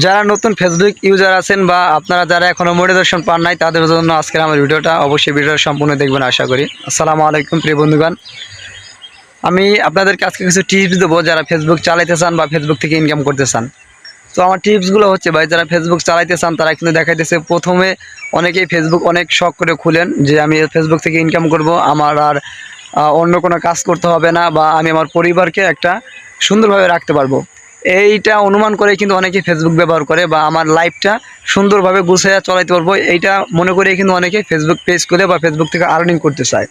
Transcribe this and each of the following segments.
যারা নতুন Facebook user আছেন বা আপনারা যারা এখনও মোটিভেশন পান নাই, তাদের জন্য আজকের আমার ভিডিওটা অবশ্যই ভিডিওটা সম্পূর্ণ দেখবেন আশা করি। আসসালামু আলাইকুম প্রিয় বন্ধুগণ। আমি আপনাদেরকে আজকে কিছু টিপস দেবো যারা ফেসবুক চালাইতে চান বা ফেসবুক থেকে ইনকাম করতে চান। তো আমার টিপসগুলো হচ্ছে ভাই, যারা ফেসবুক চালাইতে চান, তারা কিন্তু দেখাইতেছে প্রথমে অনেকেই ফেসবুক অনেক শখ করে খুলেন যে আমি ফেসবুক থেকে ইনকাম করব, আমার আর অন্য কোনো কাজ করতে হবে না বা আমি আমার পরিবারকে একটা সুন্দরভাবে রাখতে পারব। এইটা অনুমান করে কিন্তু অনেকেই ফেসবুক ব্যবহার করে বা আমার লাইফটা সুন্দরভাবে গুছিয়ে চলাইতে পারব। এইটা মনে করে কিন্তু অনেকে ফেসবুক পেজ করে বা ফেসবুক থেকে আর্নিং করতে চায়।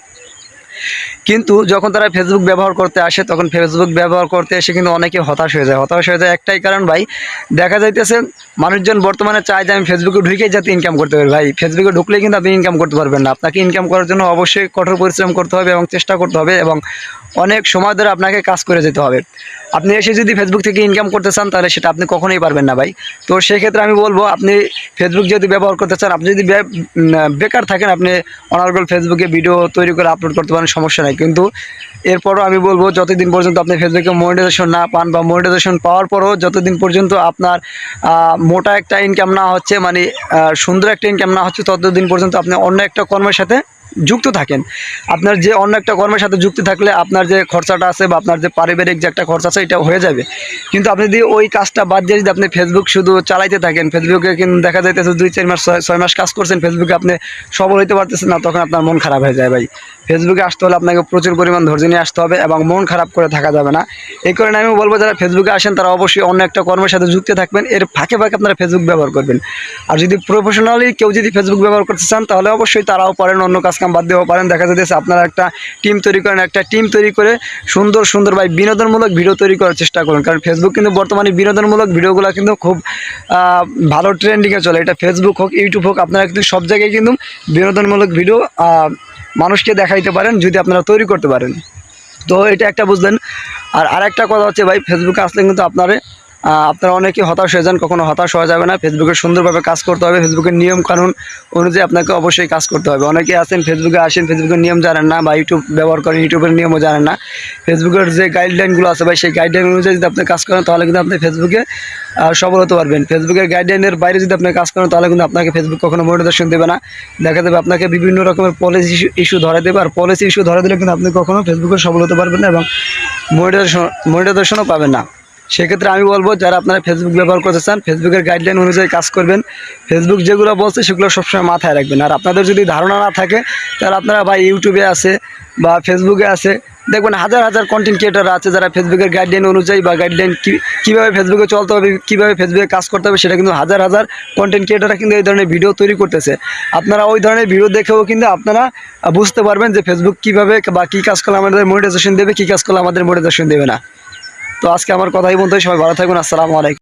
কিন্তু যখন তারা ফেসবুক ব্যবহার করতে আসে, তখন ফেসবুক ব্যবহার করতে এসে কিন্তু অনেকে হতাশ হয়ে যায়। হতাশ হয়ে যায় একটাই কারণ ভাই, দেখা যাইতেছে মানুষজন বর্তমানে চায় যে আমি ফেসবুকে ঢুকেই যাতে ইনকাম করতে পারি। ভাই ফেসবুকে ঢুকলে কিন্তু আপনি ইনকাম করতে পারবেন না। আপনাকে ইনকাম করার জন্য অবশ্যই কঠোর পরিশ্রম করতে হবে এবং চেষ্টা করতে হবে এবং অনেক সময় ধরে আপনাকে কাজ করে যেতে হবে। আপনি এসে যদি ফেসবুক থেকে ইনকাম করতে চান, তাহলে সেটা আপনি কখনোই পারবেন না ভাই। তো সেক্ষেত্রে আমি বলব, আপনি ফেসবুক যদি ব্যবহার করতে চান, আপনি যদি বেকার থাকেন, আপনি অনার্গল ফেসবুকে ভিডিও তৈরি করে আপলোড করতে পারেন, সমস্যা নাই। কিন্তু এরপরও আমি বলব, যতদিন পর্যন্ত আপনি ফেসবুকে মনিটাইজেশন না পান বা মনিটাইজেশন পাওয়ার পরও যতদিন পর্যন্ত আপনার মোটা একটা ইনকাম না হচ্ছে মানে সুন্দর একটা ইনকাম না হচ্ছে, ততদিন পর্যন্ত আপনি অন্য একটা কর্মের সাথে যুক্ত থাকেন। আপনার যে অন্য একটা কর্মের সাথে যুক্ত থাকলে আপনার যে খরচাটা আছে বা আপনার যে পারিবারিক যে একটা খরচা আছে, এটা হয়ে যাবে। কিন্তু আপনি যদি ওই কাজটা বাদ দিয়ে যদি আপনি ফেসবুক শুধু চালাইতে থাকেন ফেসবুকে কিন্তু দেখা যাইতেছে দুই, চার মাস, ছয়- মাস কাজ করছেন ফেসবুকে আপনি সবল হইতে পারতেছেন না, তখন আপনার মন খারাপ হয়ে যায় ভাই। ফেসবুকে আসতে হলে আপনাকে প্রচুর পরিমাণ ধৈর্য নিয়ে আসতে হবে এবং মন খারাপ করে থাকা যাবে না। এই কারণে আমি বলব, যারা ফেসবুকে আসেন, তারা অবশ্যই অন্য একটা কর্মের সাথে যুক্ত থাকবেন। এর ফাঁকে ফাঁকে আপনারা ফেসবুক ব্যবহার করবেন। আর যদি প্রফেশনালি কেউ যদি ফেসবুক ব্যবহার করতে চান, তাহলে অবশ্যই তারাও পারেন অন্য কাজ কাম বাদ দিয়েও পারেন। দেখা যাচ্ছে আপনারা একটা টিম তৈরি করেন, একটা টিম তৈরি করে সুন্দর সুন্দর ভাই বিনোদনমূলক ভিডিও তৈরি করার চেষ্টা করুন। কারণ ফেসবুক কিন্তু বর্তমানে বিনোদনমূলক ভিডিওগুলো কিন্তু খুব ভালো ট্রেন্ডিংয়ে চলে। এটা ফেসবুক হোক ইউটিউব হোক, আপনারা কিন্তু সব জায়গায় কিন্তু বিনোদনমূলক ভিডিও মানুষকে দেখাইতে পারেন, যদি আপনারা তৈরি করতে পারেন। তো এটা একটা বুঝলেন। আর আরেকটা কথা হচ্ছে ভাই ফেসবুকে আসলে কিন্তু আপনারে আপনারা অনেকে হতাশ হয়ে যান, কখনো হতাশ হওয়া যাবে না। ফেসবুকে সুন্দরভাবে কাজ করতে হবে। ফেসবুকের নিয়ম কানুন অনুযায়ী আপনাকে অবশ্যই কাজ করতে হবে। অনেকে আছেন ফেসবুকে আসেন ফেসবুকের নিয়ম জানেন না বা ইউটিউব ব্যবহার করেন ইউটিউবের নিয়মও জানেন না। ফেসবুকের যে গাইডলাইনগুলো আছে ভাই, সেই গাইডলাইন অনুযায়ী যদি আপনি কাজ করেন, তাহলে কিন্তু আপনি ফেসবুকে সফল হতে পারবেন। ফেসবুকের গাইডলাইনের বাইরে যদি আপনি কাজ করেন, তাহলে কিন্তু আপনাকে ফেসবুক কখনো মোটিভেশন দেবে না। দেখা যাবে আপনাকে বিভিন্ন রকমের পলিসি ইস্যু ধরে দেবে আর পলিসি ইস্যু ধরে দিলে কিন্তু আপনি কখনো ফেসবুকে সফল হতে পারবেন না এবং মনিটাইজেশন মনিটাইজেশনও পাবেন না। সেক্ষেত্রে আমি বলব, যারা আপনারা ফেসবুক ব্যবহার করতে চান ফেসবুকের গাইডলাইন অনুযায়ী কাজ করবেন। ফেসবুক যেগুলো বলছে, সেগুলো সবসময় মাথায় রাখবেন। আর আপনাদের যদি ধারণা না থাকে, তাহলে আপনারা বা ইউটিউবে আছে বা ফেসবুকে আছে, দেখবেন হাজার হাজার কন্টেন্ট ক্রিয়েটার আছে যারা ফেসবুকের গাইডলাইন অনুযায়ী বা গাইডলাইন কীভাবে ফেসবুকে চলতে হবে, কীভাবে ফেসবুকে কাজ করতে হবে, সেটা কিন্তু হাজার হাজার কন্টেন্ট ক্রিয়েটাররা কিন্তু এই ধরনের ভিডিও তৈরি করতেছে। আপনারা ওই ধরনের ভিডিও দেখেও কিন্তু আপনারা বুঝতে পারবেন যে ফেসবুক কীভাবে বা কী কাজ করলে আমাদের মনিটাইজেশন দেবে, কী কাজ করলে আমাদের মনিটাইজেশন দেবে না। তো আজকে আমার কথাই বলতে সবাই ভালো থাকবেন আসসালামু আলাইকুম।